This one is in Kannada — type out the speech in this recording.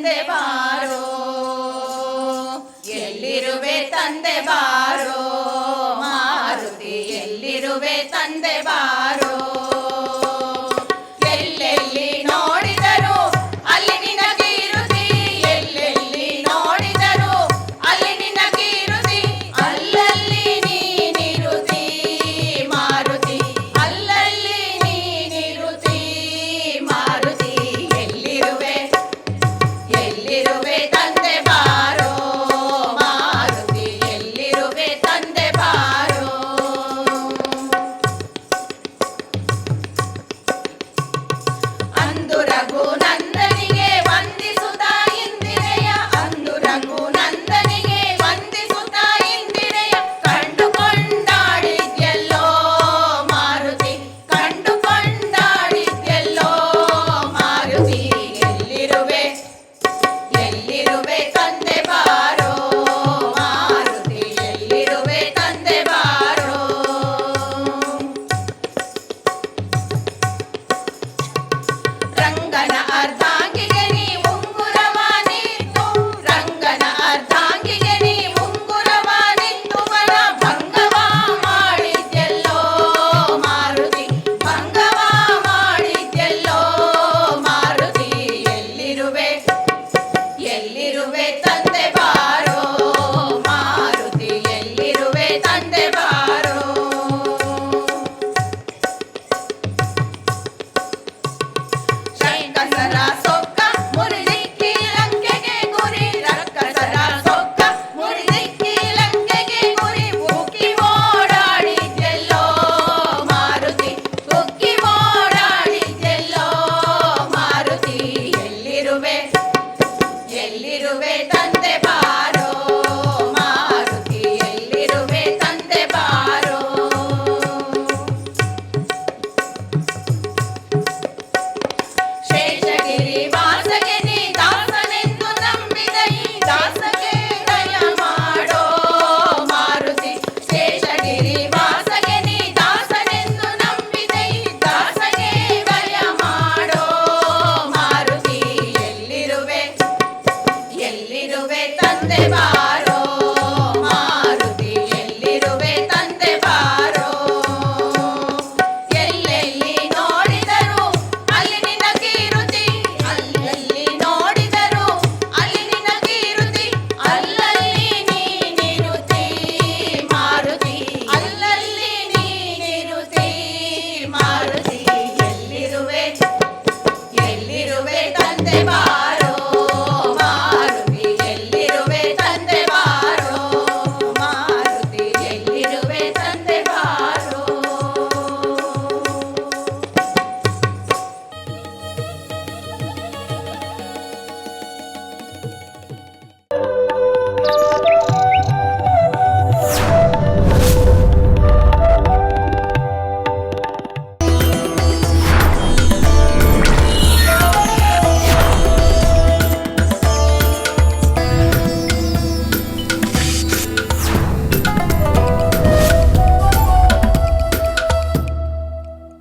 ತಂದೆ ಬಾರೋ. ಎಲ್ಲಿರುವೆ ತಂದೆ ಬಾರೋ? I will Dagonan. ಇರುವೆ ತಂದೆ ಬಾರೋ ಎಲ್ಲಿರುವೆ ತಂದೆ ಬಾ Stay by.